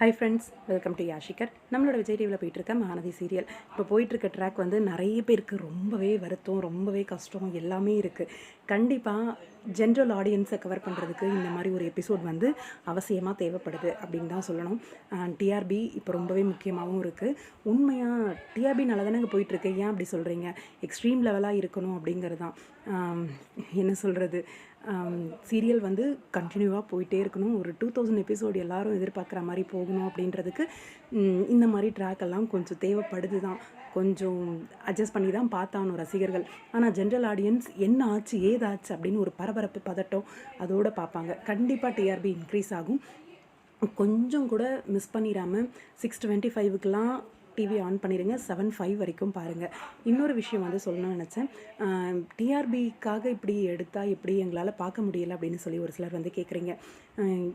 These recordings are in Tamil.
ஹை ஃப்ரெண்ட்ஸ் வெல்கம் டு யாஷிகர் நம்மளோட விஜய் டிவியில் போயிட்டுருக்க மகாநதி சீரியல் இப்போ போயிட்டுருக்க ட்ராக் வந்து நிறைய பேருக்கு ரொம்பவே வருத்தம் ரொம்பவே கஷ்டம் எல்லாமே இருக்குது கண்டிப்பாக ஜென்ரல் ஆடியன்ஸை கவர் பண்ணுறதுக்கு இந்த மாதிரி ஒரு எபிசோட் வந்து அவசியமாக தேவைப்படுது அப்படின்னு தான் சொல்லணும். டிஆர்பி இப்போ ரொம்பவே முக்கியமாகவும் இருக்குது உண்மையாக டிஆர்பி நல்லா தானே போயிட்டுருக்கு? ஏன் அப்படி சொல்கிறீங்க எக்ஸ்ட்ரீம் லெவலாக இருக்கணும் அப்படிங்கிறது தான் என்ன சொல்கிறது சீரியல் வந்து கண்டினியூவாக போயிட்டே இருக்கணும். ஒரு டூ தௌசண்ட் எபிசோடு எல்லாரும் எதிர்பார்க்குற மாதிரி போகணும் அப்படின்றதுக்கு இந்த மாதிரி ட்ராக் எல்லாம் கொஞ்சம் தேவைப்படுது தான் கொஞ்சம் அட்ஜஸ்ட் பண்ணி தான் பார்த்தானோ ரசிகர்கள். ஆனால் ஜென்ரல் ஆடியன்ஸ் என்ன ஆச்சு ஏதாச்சு அப்படின்னு ஒரு பரபரப்பு பதட்டம் அதோடு பார்ப்பாங்க. கண்டிப்பாக டிஆர்பி இன்க்ரீஸ் ஆகும். கொஞ்சம் கூட மிஸ் பண்ணிடாமல் சிக்ஸ் டுவெண்ட்டி ஃபைவுக்கெலாம் டிவி ஆன் பண்ணிடுங்க செவன் ஃபைவ் வரைக்கும் பாருங்கள் இன்னொரு விஷயம் வந்து சொல்லணும்னு நினச்சேன். டிஆர்பிக்காக இப்படி எடுத்தால் எப்படி எங்களால் பார்க்க முடியல அப்படின்னு சொல்லி ஒரு சிலர் வந்து கேட்குறீங்க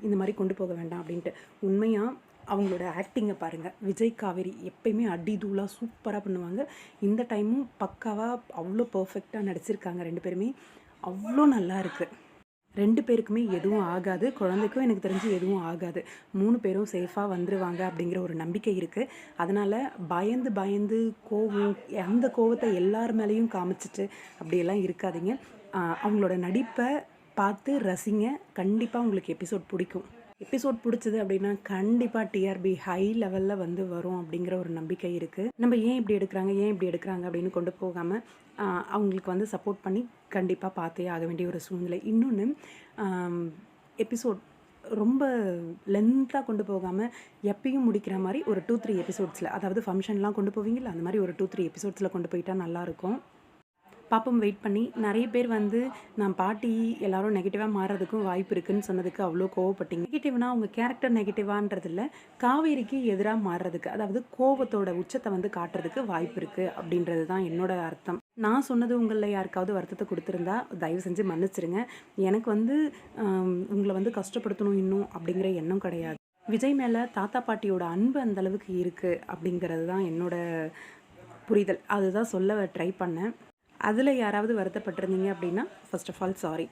இந்த மாதிரி கொண்டு போக வேண்டாம் அப்படின்ட்டு. உண்மையாக அவங்களோட ஆக்டிங்கை பாருங்கள் விஜய் காவேரி எப்பயுமே அடி தூளாக சூப்பராக பண்ணுவாங்க. இந்த டைமும் பக்காவாக அவ்வளோ பர்ஃபெக்டாக நடிச்சிருக்காங்க ரெண்டு பேருமே. அவ்வளோ நல்லா இருக்குது ரெண்டு பேருக்குமே எதுவும் ஆகாது. குழந்தைக்கும் எனக்கு தெரிஞ்சு எதுவும் ஆகாது. மூணு பேரும் சேஃபாக வந்துருவாங்க அப்படிங்கிற ஒரு நம்பிக்கை இருக்குது அதனால் பயந்து பயந்து கோவம் அந்த கோவத்தை எல்லார் மேலேயும் காமிச்சிட்டு அப்படியெல்லாம் இருக்காதீங்க. அவங்களோட நடிப்பை பார்த்து ரசிங்க. கண்டிப்பாக உங்களுக்கு எபிசோட் பிடிக்கும். எபிசோட் பிடிச்சது அப்படின்னா கண்டிப்பாக டிஆர்பி ஹை லெவலில் வந்து வரும் அப்படிங்கிற ஒரு நம்பிக்கை இருக்குது நம்ம ஏன் இப்படி எடுக்கிறாங்க ஏன் இப்படி எடுக்கிறாங்க அப்படின்னு கொண்டு போகாமல் அவங்களுக்கு வந்து சப்போர்ட் பண்ணி கண்டிப்பாக பார்த்தே ஆக வேண்டிய ஒரு சூழ்நிலை. இன்னொன்று எபிசோட் ரொம்ப லென்த்தாக கொண்டு போகாமல் எப்பயும் முடிக்கிற மாதிரி ஒரு டூ த்ரீ எபிசோட்ஸில் அதாவது ஃபங்க்ஷன்லாம் கொண்டு போவீங்களா அந்த மாதிரி ஒரு டூ த்ரீ எபிசோட்ஸில் கொண்டு போயிட்டால் நல்லாயிருக்கும் பாப்பம் வெயிட் பண்ணி. நிறைய பேர் வந்து நான் பாட்டி எல்லாரும் நெகட்டிவாக மாறுறதுக்கும் வாய்ப்பு இருக்குன்னு சொன்னதுக்கு அவ்வளோ கோவப்பட்டீங்க. நெகட்டிவ்னா அவங்க கேரக்டர் நெகட்டிவான்றது இல்லை. காவேரிக்கு எதிராக மாறுறதுக்கு அதாவது கோவத்தோட உச்சத்தை வந்து காட்டுறதுக்கு வாய்ப்பு இருக்குது அப்படின்றது தான் என்னோட அர்த்தம். நான் சொன்னது உங்களில் யாருக்காவது வருத்தத்தை கொடுத்துருந்தா தயவு செஞ்சு மன்னிச்சிருங்க. எனக்கு வந்து உங்களை வந்து கஷ்டப்படுத்தணும் இன்னும் அப்படிங்கிற எண்ணம் கிடையாது. விஜய் மேலே தாத்தா பாட்டியோட அன்பு அந்த அளவுக்கு இருக்குது அப்படிங்கிறது தான் என்னோட புரிதல். அதுதான் சொல்ல ட்ரை பண்ணேன். அதில் யாராவது வருத்தப்பட்டிருந்தீங்க அப்படின்னா ஃபர்ஸ்ட் ஆஃப் ஆல் சாரி